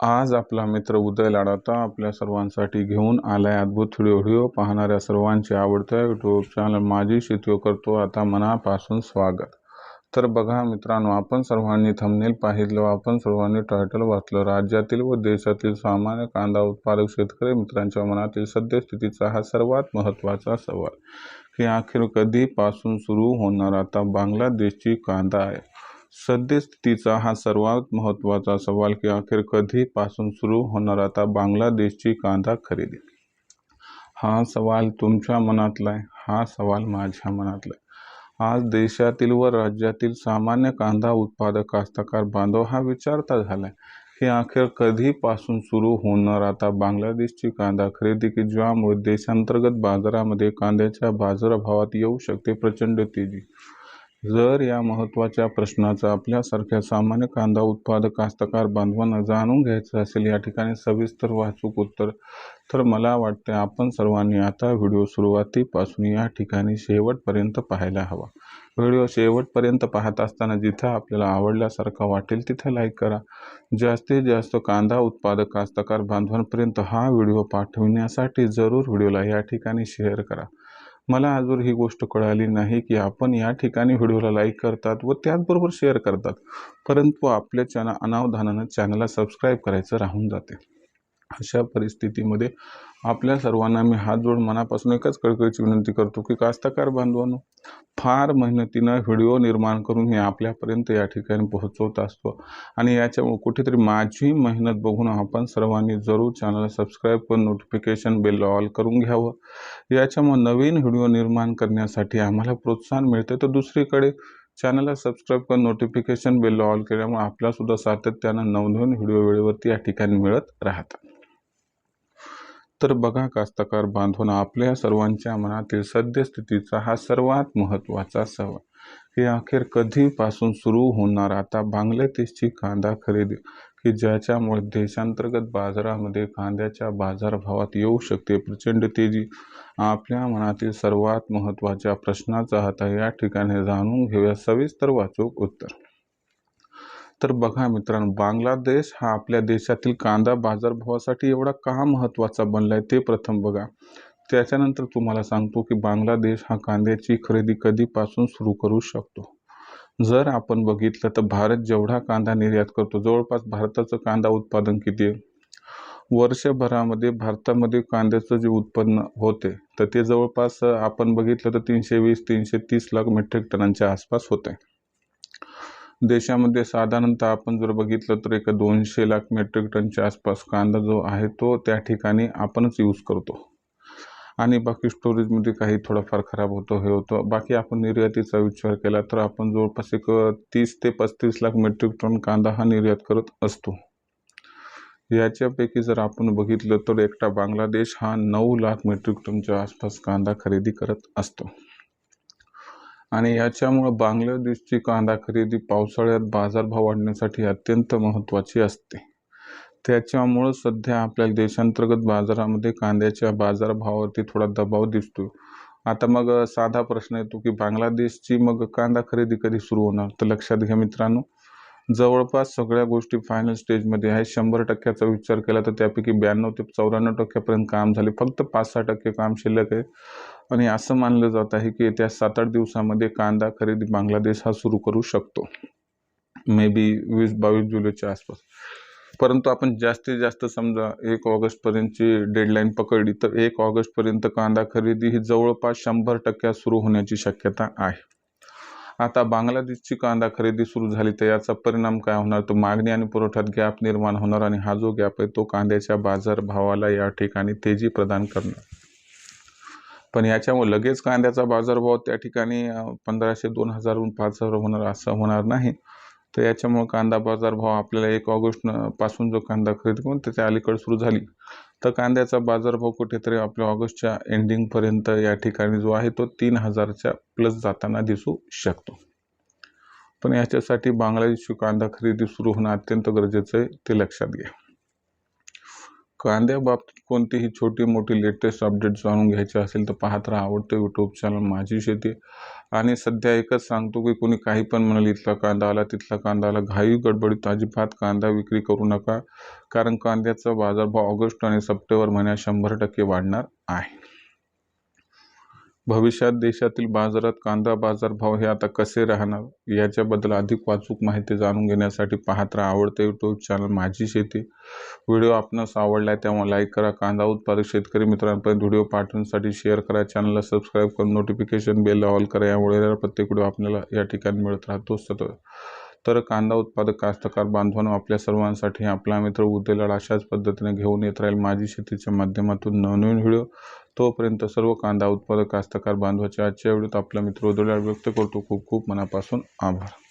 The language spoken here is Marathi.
आज आपला मित्र उदय लाडाता आपल्या सर्वांसाठी घेऊन आलाय अद्भुत व्हिडिओ व्हिडिओ पाहणाऱ्या सर्वांचे आवडत्या यूट्यूब चॅनल माझी शेती करतो. आता मनापासून स्वागत. तर बघा मित्रांनो आपण सर्वांनी थंबनेल पाहिलं आपण सर्वांनी टायटल वाचलं. राज्यातील व देशातील सामान्य कांदा उत्पादक शेतकरी मित्रांच्या मनातील सद्यस्थितीचा हा सर्वात महत्त्वाचा सवाल की अखेर कधीपासून सुरू होणार? आता बांगलादेशची कांदा आहे. सद्यस्थितीचा हा सर्वात महत्त्वाचा सवाल की अखेर कधीपासून सुरू होणार आता बांगलादेशची कांदा खरेदी? हा सवाल तुमच्या मनातला आहे. हा सवाल माझ्या मनातला आहे. आज देशातील व राज्यातील सामान्य कांदा उत्पादक कास्तकार बांधव हा विचारता झाला आहे की अखेर कधीपासून सुरू होणार आता बांगलादेशची कांदा खरेदी की ज्यामुळे देशांतर्गत बाजारामध्ये कांद्याच्या बाजारभावात येऊ शकते प्रचंड तेजी? जर या महत्त्वाच्या प्रश्नाचा आपल्यासारख्या सामान्य कांदा उत्पादक कास्तकार बांधवांना जाणून घ्यायचं असेल या ठिकाणी सविस्तर वाचूक उत्तर तर मला वाटते आपण सर्वांनी आता व्हिडिओ सुरुवातीपासून या ठिकाणी शेवटपर्यंत पाहायला हवा. व्हिडिओ शेवटपर्यंत पाहत असताना जिथं आपल्याला आवडल्यासारखा वाटेल तिथे लाईक करा. जास्तीत जास्त कांदा उत्पादक कास्तकार बांधवांपर्यंत हा व्हिडिओ पाठविण्यासाठी जरूर व्हिडिओला या ठिकाणी शेअर करा. मला आजवर ही गोष्ट कळाली नाही की आपण या ठिकाणी व्हिडिओला लाईक करतात व त्याचबरोबर शेअर करतात. परंतु आपल्या चॅनल अनावधानानं चॅनलला सबस्क्राईब करायचं राहून जाते. अशा परिस्थितीमध्ये आपल्या सर्वांना मी हात जोड मनापासून एकच कळकळीची विनंती करतो की कास्तकार बांधवांनो फार मेहनतीनं व्हिडिओ निर्माण करून मी आपल्यापर्यंत या ठिकाणी पोहोचवत असतो आणि याच्यामुळे कुठेतरी माझी मेहनत बघून आपण सर्वांनी जरूर चॅनल सबस्क्राईब करून नोटिफिकेशन बेल ऑल करून घ्यावं. याच्यामुळे नवीन व्हिडिओ निर्माण करण्यासाठी आम्हाला प्रोत्साहन मिळते. तर दुसरीकडे चॅनलला सबस्क्राईब करून नोटिफिकेशन बेल ऑल केल्यामुळे आपल्यासुद्धा सातत्यानं नवनवीन व्हिडिओ वेळेवरती या ठिकाणी मिळत राहतात. तर बघा कास्तकार बांधून आपल्या सर्वांच्या मनातील सद्यस्थितीचा हा सर्वात महत्त्वाचा सवाल. हे अखेर कधीपासून सुरू होणार? आता बांगलादेशची कांदा खरेदी की ज्याच्यामुळे देशांतर्गत बाजारामध्ये कांद्याच्या बाजारभावात येऊ शकते? प्रचंड तेजी आपल्या मनातील सर्वात महत्त्वाच्या प्रश्नाचा आता या ठिकाणी जाणून घेऊया. सविस्तर वाचूक उत्तर. तर बघा मित्रांनो बांगलादेश हा आपल्या देशातील कांदा बाजारभावासाठी एवढा का महत्त्वाचा बनला आहे ते प्रथम बघा. त्याच्यानंतर तुम्हाला सांगतो की बांगलादेश हा कांद्याची खरेदी कधीपासून सुरू करू शकतो? जर आपण बघितलं तर भारत जेवढा कांदा निर्यात करतो जवळपास भारताचं कांदा उत्पादन किती आहे? वर्षभरामध्ये भारतामध्ये कांद्याचं जे उत्पन्न होते तर ते जवळपास आपण बघितलं तर तीनशे वीस तीनशे तीस लाख मेट्रिक टनांच्या आसपास होते देशामध्ये साधारणतः आपण जर बघितलं तर एक दोनशे लाख मेट्रिक टनच्या आसपास कांदा जो आहे तो त्या ठिकाणी आपणच यूज करतो. आणि बाकी स्टोरेजमध्ये काही थोडाफार खराब होतो हे होतं. बाकी आपण निर्यातीचा विचार केला तर आपण जवळपास एक तीस ते पस्तीस लाख मेट्रिक टन कांदा हा निर्यात करत असतो. याच्यापैकी जर आपण बघितलं तर एकटा बांगलादेश हा नऊ लाख मेट्रिक टनच्या आसपास कांदा खरेदी करत असतो. आणि याच्यामुळं बांगलादेशची कांदा खरेदी पावसाळ्यात बाजारभाव वाढण्यासाठी अत्यंत महत्त्वाची असते. त्याच्यामुळं सध्या आपल्या देशांतर्गत बाजारामध्ये कांद्याच्या बाजारभावावरती थोडा दबाव दिसतो आता मग साधा प्रश्न येतो की बांगलादेशची मग कांदा खरेदी कधी सुरू होणार? तर लक्षात घ्या मित्रांनो. जवळपास सगळ्या गोष्टी फायनल स्टेजमध्ये आहे शंभर टक्क्याचा विचार केला तर त्यापैकी ब्याण्णव ते चौऱ्याण्णव टक्क्यापर्यंत काम झाले. फक्त पाच सहा टक्के काम शिल्लक आहे. आणि असं मानलं जात आहे की येत्या सात आठ दिवसामध्ये कांदा खरेदी बांगलादेश हा सुरू करू शकतो. मे बी वीस बावीस जुलैच्या आसपास. परंतु आपण जास्तीत जास्त समजा एक ऑगस्टपर्यंतची डेडलाईन पकडली तर एक ऑगस्टपर्यंत कांदा खरेदी ही जवळपास शंभर टक्क्यात सुरू होण्याची शक्यता आहे. आता बांगलादेशची कांदा खरेदी सुरू झाली तर याचा परिणाम काय होणार? तो मागणी आणि पुरवठ्यात गॅप निर्माण होणार आणि हा जो गॅप आहे तो कांद्याच्या बाजारभावाला या ठिकाणी तेजी प्रदान करणार. पण याच्यामुळे लगेच कांद्याचा बाजारभाव त्या ठिकाणी पंधराशे दोन हजारहून पाच हजार होणार असं होणार नाही. तर याच्यामुळे कांदा बाजारभाव आपल्याला एक ऑगस्टपासून जो कांदा खरेदी करून त्याच्या अलीकडे सुरू झाली. तर कांद्याचा बाजारभाव कुठेतरी आपल्या ऑगस्टच्या एंडिंगपर्यंत या ठिकाणी जो आहे तो तीन हजारच्या प्लस जाताना दिसू शकतो. पण याच्यासाठी बांगलादेशी कांदा खरेदी सुरू होणं अत्यंत गरजेचं आहे ते लक्षात घ्या. कांद्याबाबतीत कोणतीही छोटी मोठी लेटेस्ट अपडेट जाणून घ्यायची असेल तर पाहत राहा. आवडतं यूट्यूब चॅनल माझी शेती. आणि सध्या एकच सांगतो की कोणी काही पण म्हणाल इथला कांदा आला तिथला कांदा आला घाई गडबडीत अजिबात कांदा विक्री करू नका. कारण कांद्याचा बाजारभाव ऑगस्ट आणि सप्टेंबर महिन्यात शंभर टक्के वाढणार आहे. भविष्यात देशातील बाजारात कांदा बाजारभाव हे आता कसे राहणार? याच्याबद्दल अधिक वाचूक माहिती जाणून घेण्यासाठी पाहत राहा. आवडते यूट्यूब चॅनल माझी शेती. व्हिडिओ आपणास आवडला आहे तेव्हा लाईक करा. कांदा उत्पादक शेतकरी मित्रांपर्यंत व्हिडिओ पाठवण्यासाठी शेअर करा. चॅनलला सबस्क्राईब करून नोटिफिकेशन बेल ऑल करा. यामुळे प्रत्येक व्हिडिओ आपल्याला या ठिकाणी मिळत राहतो. सतत तर कांदा उत्पादक कास्तकार बांधवांनो आपल्या सर्वांसाठी आपला मित्र उद्योगाला अशाच पद्धतीने घेऊन येत राहील माझी शेतीच्या माध्यमातून नवनवीन व्हिडिओ. तोपर्यंत सर्व कांदा उत्पादक कास्तकार बांधवाच्या आजच्या वेळेत आपला मित्र उदळ व्यक्त करतो. खूप खूप मनापासून आभार.